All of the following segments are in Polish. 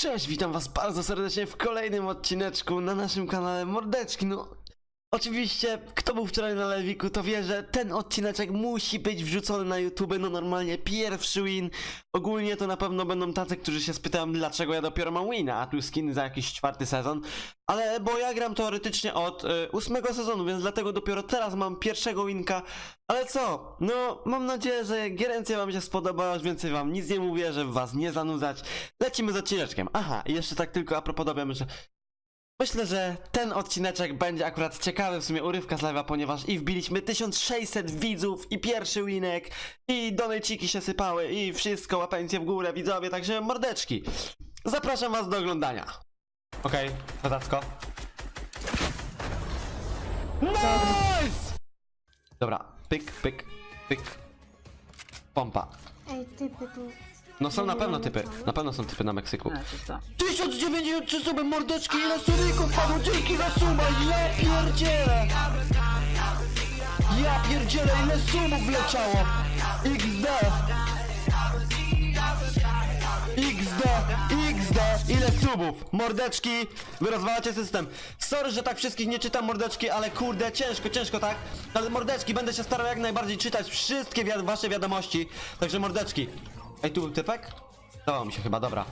Cześć, witam was bardzo serdecznie w kolejnym odcineczku na naszym kanale Mordeczki. No, oczywiście, kto był wczoraj na Lewiku, to wie, że ten odcineczek musi być wrzucony na YouTube. No, normalnie pierwszy win. Ogólnie to na pewno będą tacy, którzy się spytają, dlaczego ja dopiero mam wina, a tu skin za jakiś czwarty sezon. Ale bo ja gram teoretycznie od y, ósmego sezonu, więc dlatego dopiero teraz mam pierwszego winka. Ale co? No, mam nadzieję, że gierencja wam się spodoba, już więcej wam nic nie mówię, żeby was nie zanudzać. Lecimy z odcineczkiem. Aha, i jeszcze tak tylko a propos dowiem, że Myślę, że ten odcineczek będzie akurat ciekawy, w sumie urywka z live'a, ponieważ i wbiliśmy 1600 widzów i pierwszy winek i donejciki się sypały i wszystko, łapeńcie w górę widzowie, także mordeczki. Zapraszam was do oglądania. Okej, okay. Nice! Dobra, pyk, pyk, pyk. Pompa. Ej, typy tu. No są na pewno typy, na pewno są typy na Meksyku. No, to co? 1093 suby mordeczki, ile subików padło, dzięki za suba, ja pierdzielę! Ja pierdzielę, ile subów wleciało! XD! XD, XD, ile subów, mordeczki, wy rozwalacie system. Sorry, że tak wszystkich nie czytam mordeczki, ale kurde, ciężko, ciężko, tak? Ale mordeczki, będę się starał jak najbardziej czytać wszystkie wi wasze wiadomości. Także mordeczki. Ej, tu był typek? Dawało mi się chyba, dobra.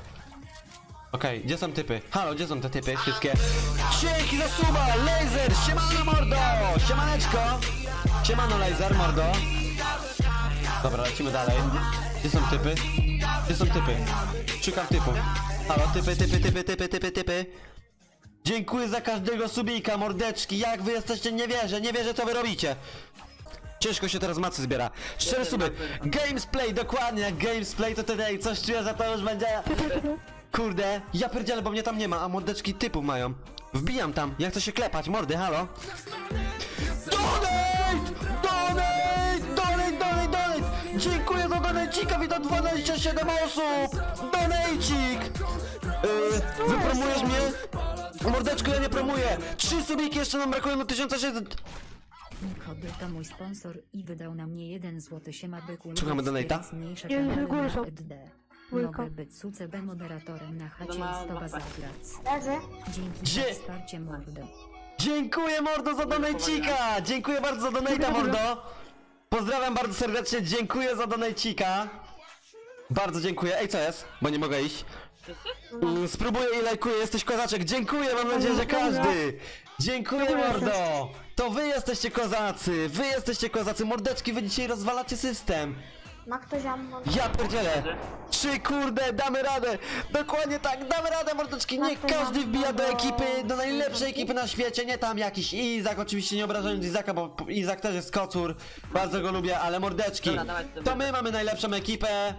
Okej, gdzie są typy? Halo, gdzie są te typy wszystkie? Dzięki za suba, laser, siemano mordo, siemaneczko. Siemano laser, mordo. Dobra, lecimy dalej. Gdzie są typy? Gdzie są typy? Szukam typów. Halo, typy, typy, typy, typy, typy, typy. Dziękuję za każdego subika, mordeczki. Jak wy jesteście, nie wierzę, nie wierzę co wy robicie. Ciężko się teraz macy zbiera. Cztery suby. Gamesplay, dokładnie jak Gamesplay to tutaj coś czuję, że to już będzie... Kurde, ja pierdzielę, bo mnie tam nie ma, a mordeczki typów mają. Wbijam tam, ja chcę się klepać, mordy, halo. Donate! Donate! Donate, donate, donate! Dziękuję za donajcika, witam 27 osób! Donajcik! Yy, wypromujesz mnie? Mordeczko, ja nie promuję! Trzy subiki jeszcze nam brakuje do 1600... To mój sponsor i wydał na mnie jeden złoty siema byku. Słuchamy donate'a? Mniejsze kanały góry są. Mogę być CCB moderatorem na chacie ma- i z ma toba tak. zagrać. Leży. Dzięki Gdzie? za wsparcie mordo. Dziękuję mordo za donajcika! Dziękuję bardzo za donajta mordo! Pozdrawiam bardzo serdecznie, dziękuję za donajcika! Bardzo dziękuję. Ej, co jest? Bo nie mogę iść. Mm, Spróbuję i lajkuję, jesteś kozaczek. Dziękuję, mam nadzieję, że każdy! Dziękuję mordo! To wy jesteście kozacy! Wy jesteście kozacy! Mordeczki, wy dzisiaj rozwalacie system! Ma ktoś ammo? Ja pierdzielę! Trzy kurde, damy radę! Dokładnie tak, damy radę mordeczki! Nie każdy wbija do ekipy, do najlepszej ekipy na świecie, nie tam jakiś Izak, oczywiście nie obrażając Izaka, bo Izak też jest kocur, bardzo go lubię, ale mordeczki, to my mamy najlepszą ekipę,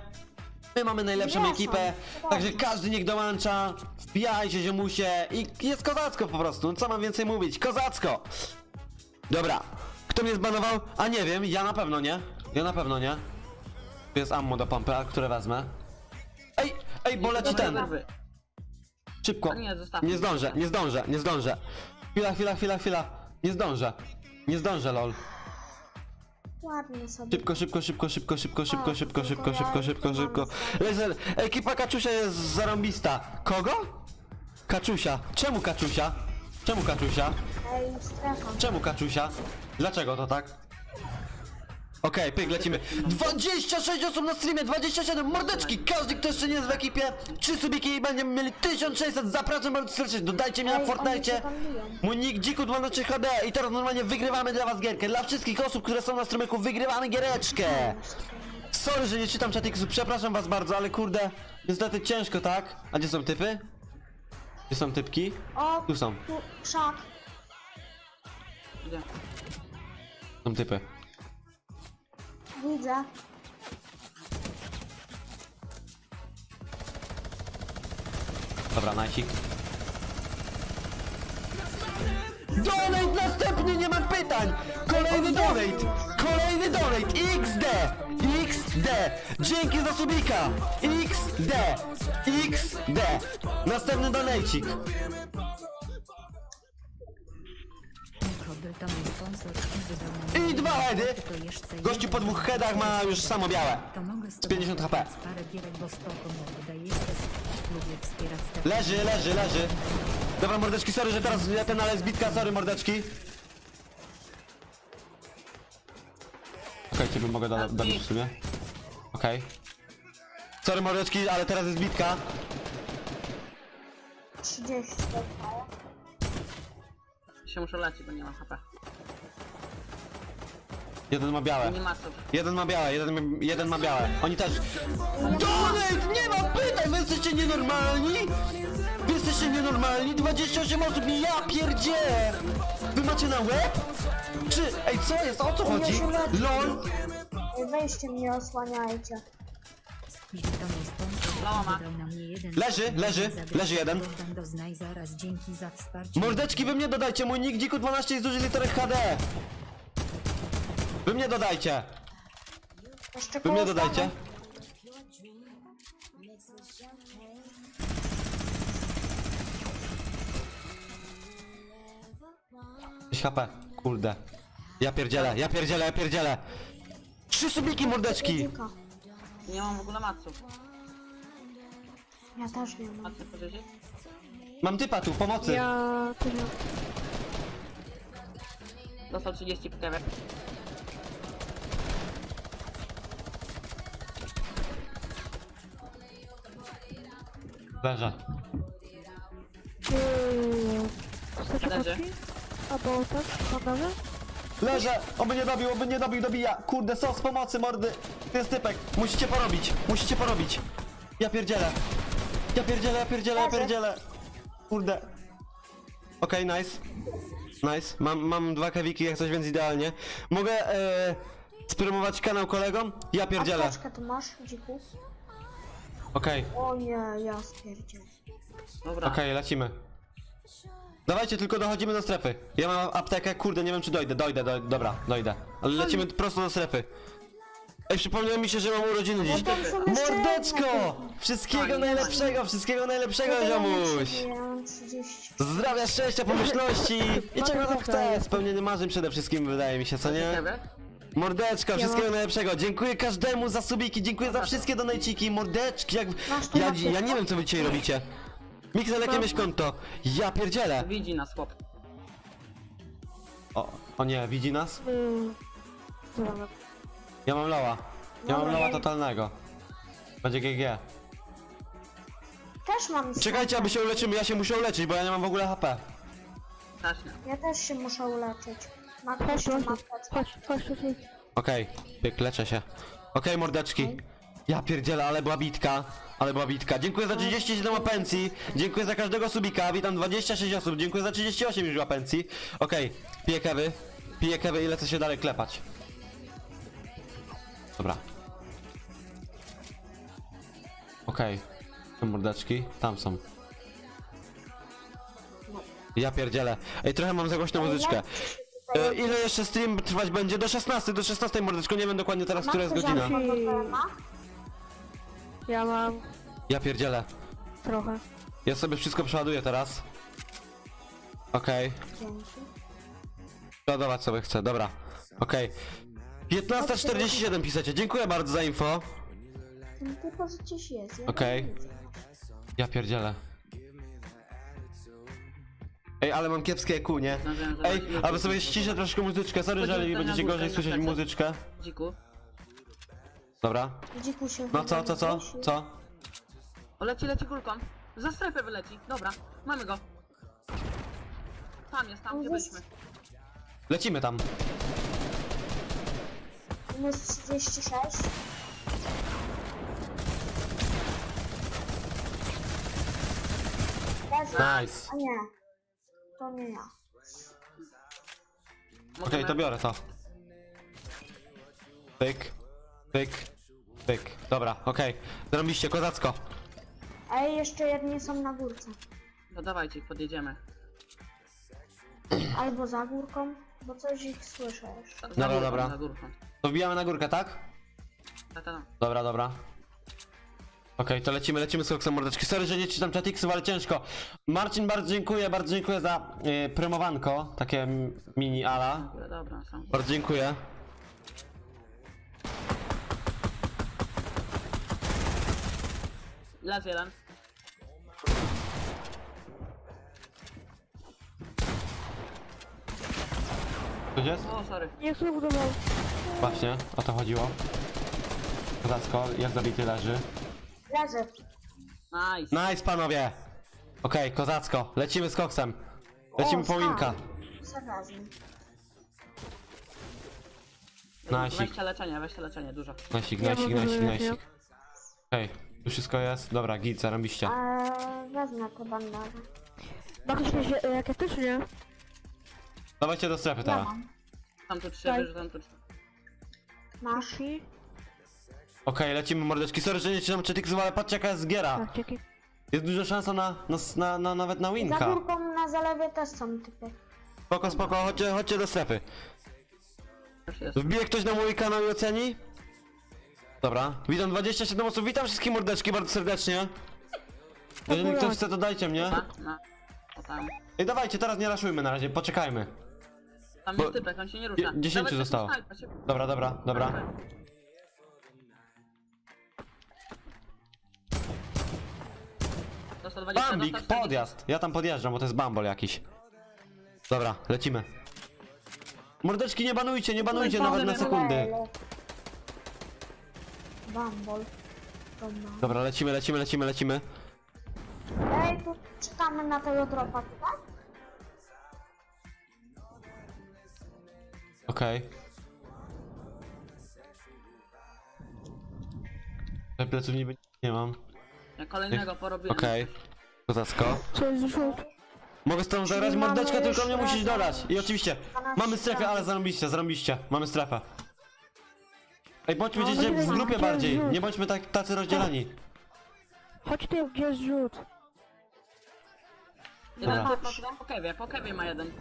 my mamy najlepszą Nie ekipę, także każdy niech dołącza, wbijajcie ziomusie i jest kozacko po prostu, no co mam więcej mówić, kozacko! Dobra, kto mnie zbanował? A nie wiem, ja na pewno nie, ja na pewno nie. Tu jest ammo do pompy, a które wezmę. Ej, ej, bo leci ten. Szybko. Nie, zostawmy. Nie zdążę, nie zdążę, nie zdążę. Chwila, chwila, chwila, chwila. Nie zdążę. Nie zdążę, lol. Ładnie sobie. Szybko, szybko, szybko, szybko, szybko, szybko, szybko, szybko, szybko, szybko, szybko. Laser, ekipa Kaczusia jest zarąbista. Kogo? Kaczusia. Czemu Kaczusia? Czemu Kaczusia? Ej, strefa. Czemu Kaczusia? Dlaczego to tak? Okej, pyk, lecimy. 26 osób na streamie, 27 mordeczki! Każdy, kto jeszcze nie jest w ekipie, trzy subiki i będziemy mieli 1600. Zapraszam bardzo serdecznie, dodajcie mnie na Fortnite. Mój nick Dziku 12 HD i teraz normalnie wygrywamy dla was gierkę. Dla wszystkich osób, które są na strumyku, wygrywamy giereczkę. Sorry, że nie czytam czatiksów, przepraszam was bardzo, ale kurde, niestety ciężko, tak? A gdzie są typy? Gdzie są typki? O, Tu są, tu krzak. Gdzie? są typy. Widzę. Dobra, najsik. Donate następny, nie mam pytań! Kolejny donate! Kolejny donate! XD! XD! Dzięki za subika! XD! XD! Następny donatecik. I dwa heady! Gościu po dwóch headach ma już samo białe. Z 50 HP. Leży, leży, leży. Dobra, mordeczki, sorry, że teraz ja ten ale zbitka, sorry, mordeczki. Czekajcie, bo mogę dać w sumie. Okej. Sorry, mordeczki, ale teraz jest bitka. 30 zostało. Się muszę lecieć, bo nie mam HP. Jeden ma białe. Nie ma co. Jeden ma białe, jeden, jeden ma białe. Oni też. Donate! Nie ma pytań! Wy jesteście nienormalni? Wy jesteście nienormalni? 28 osób, nie ja pierdzie! Wy macie na łeb? Czy... Ej, co jest? O co chodzi? LOL? Weźcie mnie, osłaniajcie. To Leży, leży, leży jeden. Mordeczki, wy mnie dodajcie, mój nick dziku 12 jest duży literek HD. Wy mnie dodajcie. Jeszcze Wy mnie dodajcie. 6 HP, kurde. Ja pierdzielę, ja pierdzielę, ja pierdzielę. Trzy subiki, mordeczki. Nie mam w ogóle maców. Ja też nie mam. Mam typa tu, pomocy. Ja tyle. Dostał 30 PTW. Leżę. Yy, Chcecie Leży. kotki? Albo tak, bandaże? Leżę! Oby nie dobił, oby nie dobił, dobija! Kurde, sos pomocy, mordy! To jest typek! Musicie porobić! Musicie porobić! Ja pierdzielę! Ja pierdzielę, ja pierdzielę, ja pierdzielę! Kurde. Okej, nice. Nice. Mam, mam dwa kewiki, jak coś, więc idealnie. Mogę e, spromować kanał kolegom? Ja pierdzielę. Apteczkę tu masz, dziku? Okej, O nie, ja spierdzielę. Dobra. okej, lecimy. Dawajcie, tylko dochodzimy do strefy. Ja mam aptekę, kurde, nie wiem czy dojdę, dojdę, dojdę, dobra, dojdę. Ale lecimy prosto do strefy. Ej, przypomniało mi się, że mam urodziny dziś. tam są jeszcze Mordeczko! Wszystkiego najlepszego, wszystkiego najlepszego, ziomuś! Ja mam 30. Zdrowia, szczęścia, pomyślności i czego tam chcę? Spełnienie marzeń przede wszystkim, wydaje mi się, co nie? PTW? Mordeczko, wszystkiego najlepszego. Dziękuję każdemu za subiki, dziękuję za wszystkie donajciki, mordeczki, jak... Masz Ja, ja nie wiem, co wy dzisiaj robicie. Mixel, jakie mieć konto? Ja pierdzielę! Widzi nas chłop. O, o nie, widzi nas? Dobra. Ja mam loła. Ja mam Dobra, loła ja- totalnego. Będzie GG. Też mam Czekajcie, aby się uleczymy, ja się muszę uleczyć, bo ja nie mam w ogóle HP. Ja też się muszę uleczyć. Ma Chodź, chodź, ma chodź, chodź tutaj. Okej, pyk, leczę się. Okej, mordeczki. Ja pierdzielę, ale była bitka. Ale była bitka. Dziękuję za 37 pensji. Dziękuję za każdego subika. Witam 26 osób. Dziękuję za 38 już pensji. Okej, piję kewy. Piję kewy i lecę się dalej klepać. Dobra. Okej. Te mordeczki. Tam są. Ja pierdzielę. Ej, trochę mam za głośną muzyczkę. E, ile jeszcze stream trwać będzie? Do 16, do 16 mordeczko, nie wiem dokładnie teraz, która jest godzina. Ja mam Ja pierdzielę. trochę. Ja sobie wszystko przeładuję teraz. Okej. Przeładować sobie chcę, dobra. Okej. 15.47 piszecie, dziękuję bardzo za info. No Tylko, że gdzieś jest. Ja Okej. nie widzę. Ja pierdzielę. Ej, ale mam kiepskie EQ, nie? Zdążyłem Ej, albo sobie ściszę troszkę muzyczkę, sorry, Chodzi o jeżeli będziecie gorzej na słyszeć plecy. muzyczkę. Dziku. Dobra. Dziku się No co, co, co? Co? O, leci, leci kulką. Za strefę wyleci. Dobra, mamy go. Tam jest, tam gdzie byliśmy. Lecimy tam. Minus 36. Leży. Nice. A nie. To nie ja. Okej, Możemy- to biorę to. Pyk, pyk, pyk. Dobra, okej. Zrobiliście kozacko. Ej, jeszcze jedni są na górce. To dawajcie, podjedziemy. Albo za górką, bo coś ich słyszę jeszcze. Za Dobra, górką, dobra. Za górką. To wbijamy na górkę, tak? Tak, tak, tak? Dobra, dobra. Okej, to lecimy, lecimy z koksem mordeczki. Sorry, że nie czytam chatixów, ale ciężko. Marcin, bardzo dziękuję, bardzo dziękuję za y, prymowanko, takie mini ala. Dobra, są. Bardzo dziękuję. Las jeden. Gdzie jest? O, sorry. Niech słuch do nas. Właśnie, o to chodziło. Kozacko, jest zabity, leży. Leży. Nice. Nice, panowie! Okej, kozacko, lecimy z koksem. Lecimy O, po winka. Serwazny. Nasik, Weźcie leczenie, weźcie leczenie, dużo. nasik, Ja nasik, mogę nasik, nasik. Okej, tu wszystko jest. Dobra, git, zarobiście. Eee, wezmę te bandaże. Ma ktoś jakieś rakiety, czy nie? Dawajcie do strefy Ja teraz. mam. Tam tu trzy, wyrzucam tu trzy. Masz? Okej, lecimy mordeczki. Sorry, że nie czytam czytików, ale patrzcie jaka jest giera. Tak. Jest duża szansa na, na, na, na nawet na Za winka. górką na zalewie też są typy. Spoko, spoko, chodźcie, chodźcie do strefy. Już jest. Wbije ktoś na mój kanał i oceni? Dobra, witam 27 osób, witam wszystkie mordeczki bardzo serdecznie. Jeżeli ktoś chce, to dajcie mnie. Tam. Ej, dawajcie, teraz nie raszujmy na razie, poczekajmy. Tam Bo- jest typek, on się nie rusza. Je- dziesięciu Nawet zostało. się- Dobra, dobra, dobra. Dostał 20, Bambik, dostał 40. podjazd. Ja tam podjeżdżam, bo to jest bambol jakiś. Dobra, lecimy. Mordeczki, nie banujcie, nie banujcie nawet na sekundy. Bambol. Dobra. Dobra, lecimy, lecimy, lecimy, lecimy. Ej, tu czytamy na tego dropa tutaj? Okej. Okay. Pleców niby nie mam. Ja kolejnego porobiłem. Okej. Kozacko. Co jest rzut? Mogę z tą zagrać mamy mordeczkę, tylko mnie musisz dodać. I oczywiście, 12 mamy strefę, ale zarobiście, zarobiście. Mamy strefę. Ej, bądźmy gdzieś w grupie bardziej. Nie bądźmy tak, tacy rozdzieleni. Chodź tu, gdzie jest rzut? Jeden Dobra. typ po, po kewie, po kewie ma jeden.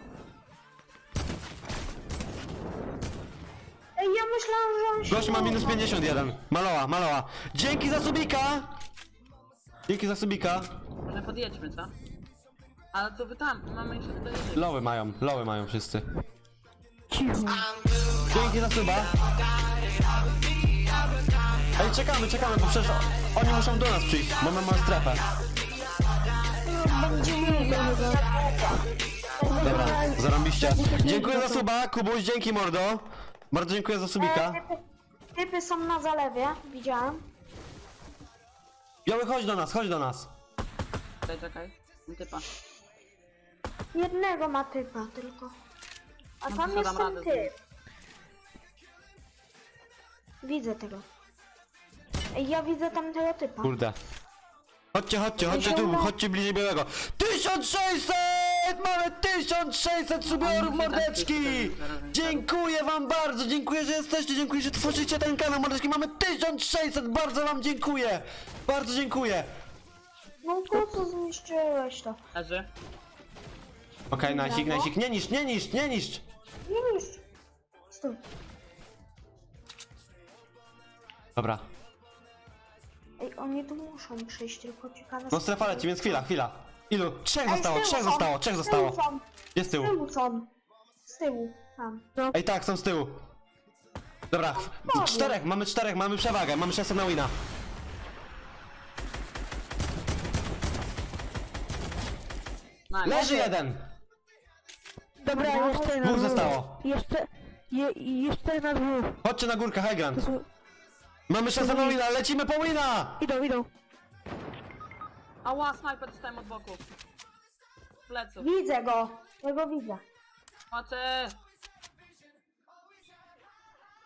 Ej, ja myślałam, że on się... Gość ma minus 51. Maloła, maloła. Dzięki za subika! Dzięki za subika. Może podjedźmy, co? Ale to wy tam, mamy jeszcze tutaj jednego. Loły mają, loły mają wszyscy. Dzięki za suba. Ej, czekamy, czekamy, bo przecież oni muszą do nas przyjść, bo my mamy strefę. Dobra, zarąbiście. Dziękuję za suba, Kubuś, dzięki mordo. Bardzo dziękuję za subika. typy, typy są na zalewie, widziałem. Biały, chodź do nas, chodź do nas. Czekaj, czekaj. Mam Typa. Jednego ma typa tylko. A No tam jest dam ten radę typ. Widzę tego. Ej, ja widzę tamtego typa. Kurde. Chodźcie, chodźcie, chodźcie tu, chodźcie bliżej białego. 1600! Mamy 1600 subiorów, mordeczki! Dziękuję wam bardzo, dziękuję, że jesteście, dziękuję, że tworzycie ten kanał, mordeczki. Mamy 1600, bardzo wam dziękuję. Bardzo dziękuję. No po co zniszczyłeś to? Leży. Okej, nasik, nasik, nie niszcz, nie niszcz, nie niszcz. Nie niszcz. Stój. Dobra, Ej, oni tu muszą przyjść, tylko ciekawe... no strefa leci, więc chwila, chwila. Ilu? Trzech zostało, trzech są. zostało, trzech Z zostało. Jest z Z tyłu. tyłu są. Z tyłu. Tam. Ej, tak, są z tyłu. Dobra, czterech, mamy czterech, mamy przewagę, mamy szansę na wina. Nice. Leży jeden! Dobra, jeszcze na Dwóch zostało. Jeszcze... Je, jeszcze na dwóch. Chodźcie na górkę, high ground. To są... Mamy szansę na wina, lecimy po wina! Idą, idą. Ała, snajper dostałem od boku. Z Pleców. Widzę go. Ja go widzę. Mocy!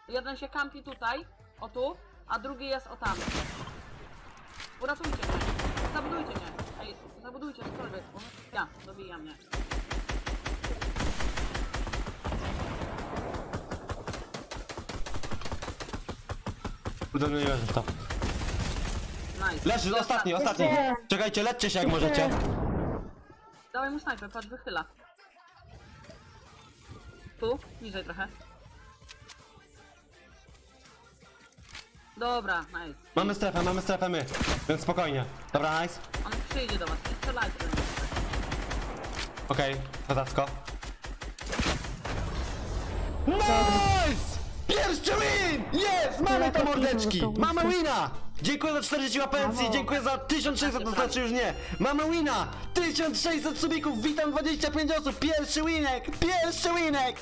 Jeden się kampi tutaj, o tu, a drugi jest o tam. Uratujcie mnie. Zabudujcie mnie. Ej, zabudujcie cokolwiek. Ja, dobija mnie. W to. Nice. Leży, ostatni, ostatni. Jeszcze- Czekajcie, lećcie się jak możecie. Dawaj mu snajper, patrz, wychyla. Tu, niżej trochę. Dobra, nice. Mamy strefę, mamy strefę my. Więc spokojnie. Dobra, nice. On przyjdzie do was, nie strzelajcie. Okej, kozacko. Nice! Pierwszy win! Jest! Mamy to mordeczki! Mamy wina! Dziękuję za 40 łapencji, dziękuję za 1600, to znaczy już nie. Mamy wina! 1600 subików, witam 25 osób, pierwszy winek! Pierwszy winek!